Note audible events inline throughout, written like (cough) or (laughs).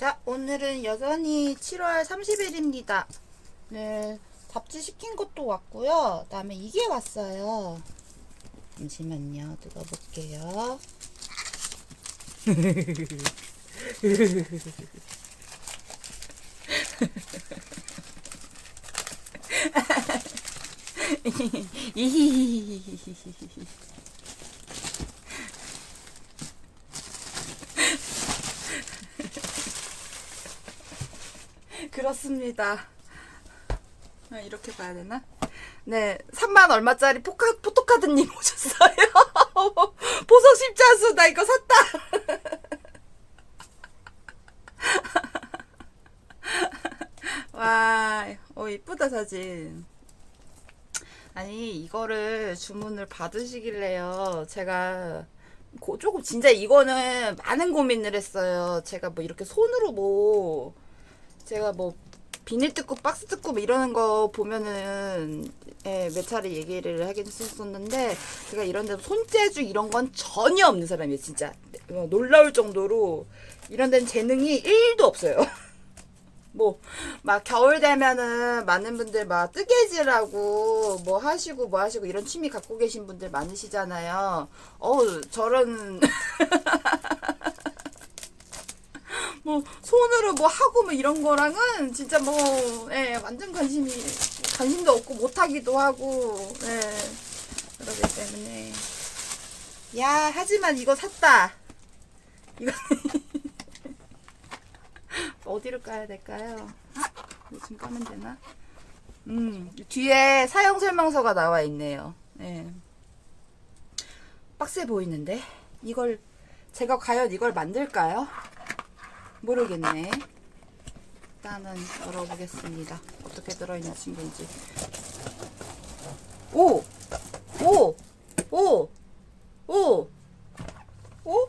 자, 오늘은 여전히 7월 30일입니다. 네, 잡지 시킨 것도 왔고요. 그 다음에 이게 왔어요. 잠시만요. 뜯어볼게요. (laughs) 그렇습니다. 아, 이렇게 봐야 되나? 네, 3만 얼마짜리 포카, 포토카드님 (laughs) 오셨어요. (laughs) 보석 십자수, 나 이거 샀다. (laughs) 와, 어, 이쁘다, 사진. 아니, 이거를 주문을 받으시길래요. 제가, 고, 조금, 진짜 이거는 많은 고민을 했어요. 제가 뭐 이렇게 손으로 뭐, 제가 뭐 비닐 뜯고 박스 뜯고 뭐 이러는 거 보면은 예, 몇 차례 얘기를 하긴 했었는데 제가 이런 데서 손재주 이런 건 전혀 없는 사람이에요 진짜. 어, 놀라울 정도로 이런 데는 재능이 1도 없어요. (laughs) 뭐 막 겨울 되면은 많은 분들 막 뜨개질하고 뭐 하시고 뭐 하시고 이런 취미 갖고 계신 분들 많으시잖아요. 어우 저런 (laughs) 뭐 손으로 뭐 하고 뭐 이런 거랑은 진짜 뭐 예, 완전 관심이 관심도 없고 못 하기도 하고 예. 그러기 때문에 야 하지만 이거 샀다 이거 (laughs) 어디로 까야 될까요? 요즘 까면 되나? 음 뒤에 사용 설명서가 나와 있네요. 예. 빡세 보이는데 이걸 제가 과연 이걸 만들까요? 모르겠네. 일단은 열어보겠습니다. 어떻게 들어있는 친구인지. 오! 오! 오! 오! 오?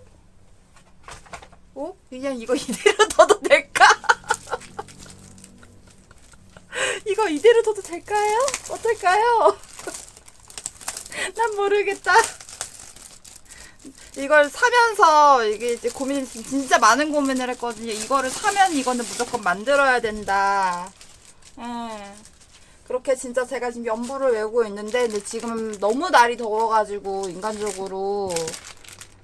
오? 그냥 이거 이대로 둬도 될까? (laughs) 이거 이대로 둬도 될까요? 어떨까요? (laughs) 난 모르겠다. 이걸 사면서 이게 이제 고민 진짜 많은 고민을 했거든요. 이거를 사면 이거는 무조건 만들어야 된다. 예. 그렇게 진짜 제가 지금 연부를 외우고 있는데 근데 지금 너무 날이 더워가지고 인간적으로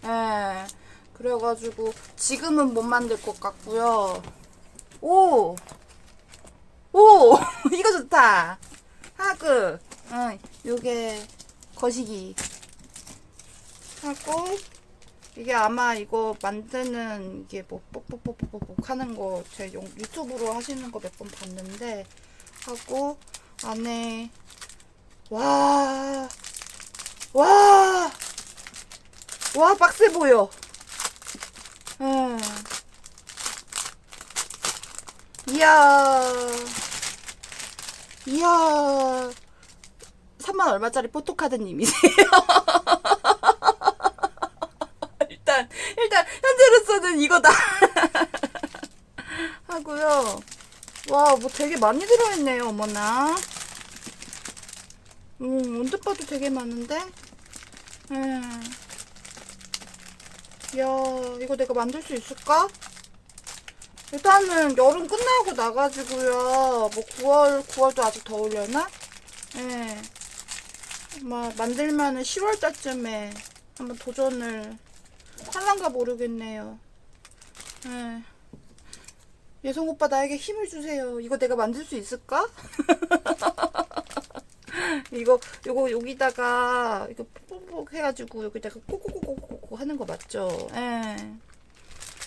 예. 그래가지고 지금은 못 만들 것 같고요. 오, 오, (laughs) 이거 좋다. 하그, 응, 요게 거시기. 하고 이게 아마 이거 만드는 이게 뭐 뽁뽁뽁뽁뽁 하는 거 제 유튜브로 하시는 거 몇 번 봤는데 하고 안에 와 와, 와, 빡세 보여. 음. 이야. 이야. 3만 얼마짜리 포토카드님이세요. (laughs) 일단 일단 현재로서는 이거다 하고요. 와, 뭐 되게 많이 들어있네요, 어머나. 음, 언뜻 봐도 되게 많은데? 음. 야, 이거 내가 만들 수 있을까? 일단은 여름 끝나고 나가지고요. 뭐 9월, 9월도 아직 더우려나? 예. 막 만들면은 10월 달쯤에 한번 도전을 할란가 모르겠네요. 예. 예성 오빠 나에게 힘을 주세요. 이거 내가 만들 수 있을까? (laughs) 이거 요거 여기다가 이거 뽁뽁 해가지고 여기다가 꼬꼬꼬꼬꼬 하는 거 맞죠? 예.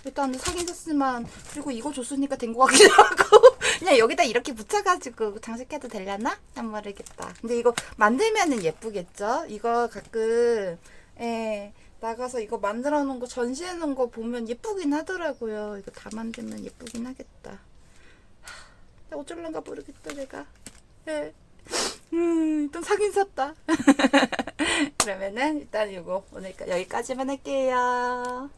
일단은 사긴 샀지만 그리고 이거 줬으니까 된 거 같기도 하고 (laughs) 그냥 여기다 이렇게 붙여가지고 장식해도 되려나? 난 모르겠다. 근데 이거 만들면은 예쁘겠죠? 이거 가끔 예. 나가서 이거 만들어 놓은 거 전시해 놓은 거 보면 예쁘긴 하더라고요. 이거 다 만들면 예쁘긴 하겠다. 하, 어쩔란가 모르겠다 내가. 예. 음, 일단 사긴 샀다. (laughs) 그러면은 일단 이거 오늘 여기까지만 할게요.